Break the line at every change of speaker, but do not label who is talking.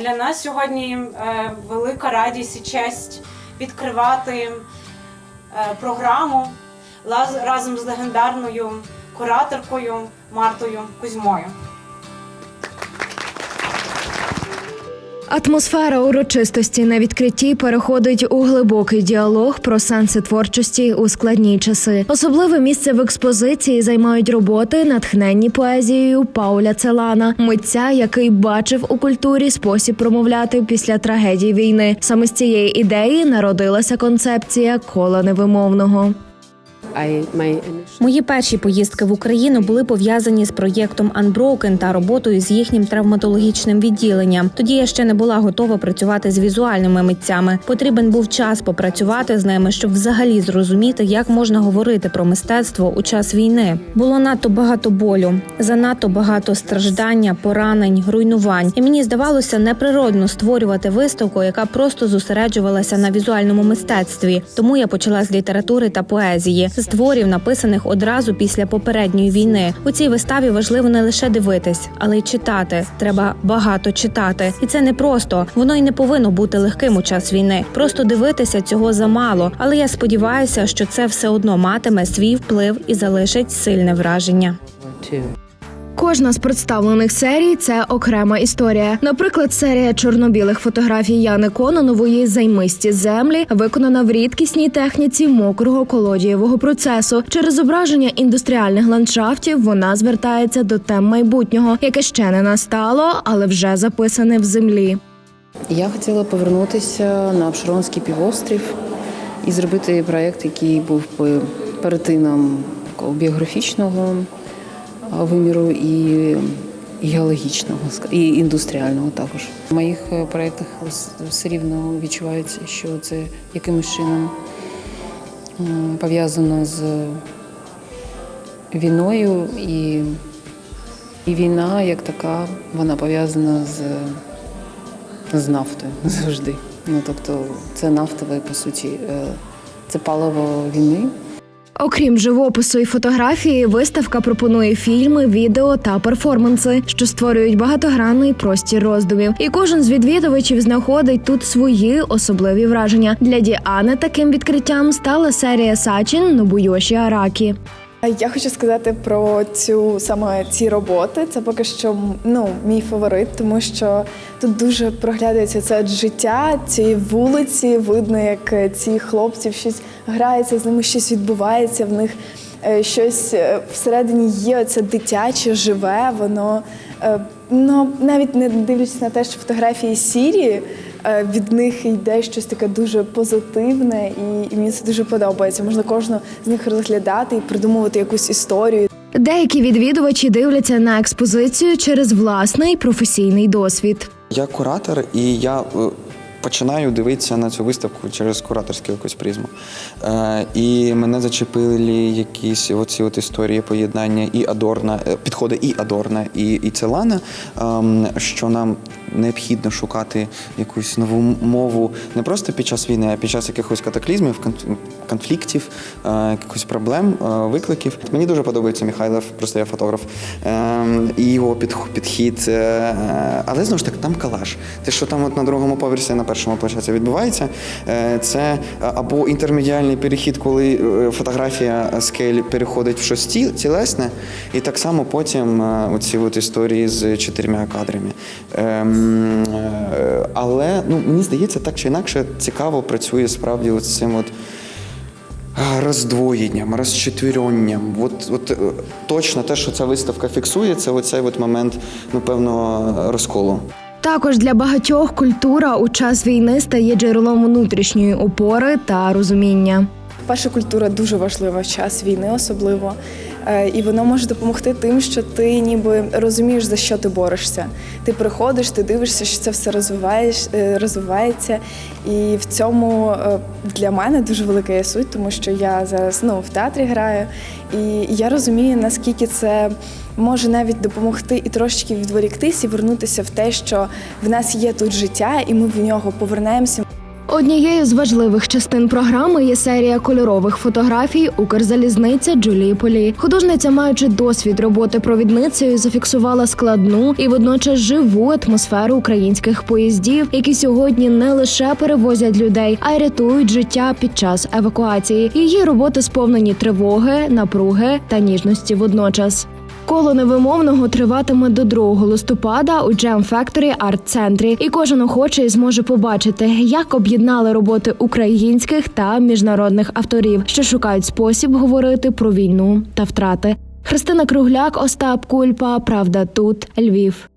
Для нас сьогодні е, велика радість і честь відкривати е, програму разом з легендарною кураторкою Мартою Кузьмою.
Атмосфера урочистості на відкритті переходить у глибокий діалог про сенси творчості у складні часи. Особливе місце в експозиції займають роботи, натхненні поезією Пауля Целана, митця, який бачив у культурі спосіб промовляти після трагедії війни. Саме з цієї ідеї народилася концепція кола невимовного.
Мої перші поїздки в Україну були пов'язані з проєктом Unbroken та роботою з їхнім травматологічним відділенням. Тоді я ще не була готова працювати з візуальними митцями. Потрібен був час попрацювати з ними, щоб взагалі зрозуміти, як можна говорити про мистецтво у час війни. Було надто багато болю, занадто багато страждання, поранень, руйнувань. І мені здавалося неприродно створювати виставку, яка просто зосереджувалася на візуальному мистецтві. Тому я почала з літератури та поезії, з творів, написаних одразу після попередньої війни. У цій виставі важливо не лише дивитись, але й читати. Треба багато читати, і це не просто. Воно й не повинно бути легким у час війни. Просто дивитися цього замало. Але я сподіваюся, що це все одно матиме свій вплив і залишить сильне враження.
Кожна з представлених серій це окрема історія. Наприклад, серія чорно-білих фотографій Яни Кононової Займисті землі виконана в рідкісній техніці мокрого колодієвого процесу. Через зображення індустріальних ландшафтів вона звертається до тем майбутнього, яке ще не настало, але вже записане в землі.
Я хотіла повернутися на Обширонський півострів і зробити проєкт, який був перетином біографічного виміру і геологічного, і індустріального також. В моїх е, проєктах все рівно відчувається, що це якимось чином пов'язано з війною, і, і війна як така, вона пов'язана з з нафтою завжди. Ну тобто, це нафтове, по суті, е, це паливо війни.
Окрім живопису і фотографії, виставка пропонує фільми, відео та перформанси, що створюють багатогранний простір роздумів. І кожен з відвідувачів знаходить тут свої особливі враження. Для Діани таким відкриттям стала серія Сачин Нобуйоші Аракі.
Я хочу сказати про цю саме ці роботи. Це поки що ну, мій фаворит, тому що тут дуже проглядається це життя цієї вулиці. Видно, як е, ці хлопці щось граються, з ними щось відбувається, в них е, щось е, всередині є. Це дитяче, живе, воно ну, навіть не дивлячись на те, що фотографії сірі. Е, Від них йде щось таке дуже позитивне, і, і мені це дуже подобається. Можна кожну з них розглядати і придумувати якусь історію.
Деякі відвідувачі дивляться на експозицію через власний професійний досвід.
Я куратор, і я е, починаю дивитися на цю виставку через кураторську якусь призму. Е, і мене зачепили якісь оці от історії поєднання і Адорна, е, підходи і Адорна, і, і Целана, ем, що нам необхідно шукати якусь нову мову не просто під час війни, а під час якихось катаклізмів, кон- конфліктів, е, якихось проблем, е, викликів. Мені дуже подобається Михайлов, просто я фотограф, ем, і його підхід. е, Але знову ж таки, там калаш. Те, що там от на другому поверсі, на першому площадці відбувається, це або інтермедіальний перехід, коли фотографія скель переходить в щось цілесне, і так само потім оці от історії з чотирма кадрами. Ем, е, Але ну, мені здається, так чи інакше цікаво працює справді з цим от. Роздвоєнням, розчетвіренням. От, от е, точно те, що ця виставка фіксує, це оцей от момент ну, певного розколу.
Також для багатьох культура у час війни стає джерелом внутрішньої опори та розуміння.
Перша культура дуже важлива в час війни, особливо. Е, І воно може допомогти тим, що ти ніби розумієш, за що ти борешся. Ти приходиш, ти дивишся, що це все розвиваєш, е, розвивається. І в цьому е, для мене дуже велика є суть, тому що я зараз ну, в театрі граю, і я розумію, наскільки це може навіть допомогти і трошечки відволіктись і вернутися в те, що в нас є тут життя, і ми в нього повернемося.
Однією з важливих частин програми є серія кольорових фотографій Укрзалізниця Джулії Полі. Художниця, маючи досвід роботи провідницею, зафіксувала складну і водночас живу атмосферу українських поїздів, які сьогодні не лише перевозять людей, а й рятують життя під час евакуації. Її роботи сповнені тривоги, напруги та ніжності водночас. Коло невимовного триватиме до 2 листопада у Jam Factory Art Центрі, і кожен охочий зможе побачити, як об'єднали роботи українських та міжнародних авторів, що шукають спосіб говорити про війну та втрати. Христина Кругляк, Остап Кульпа. Правда, тут Львів.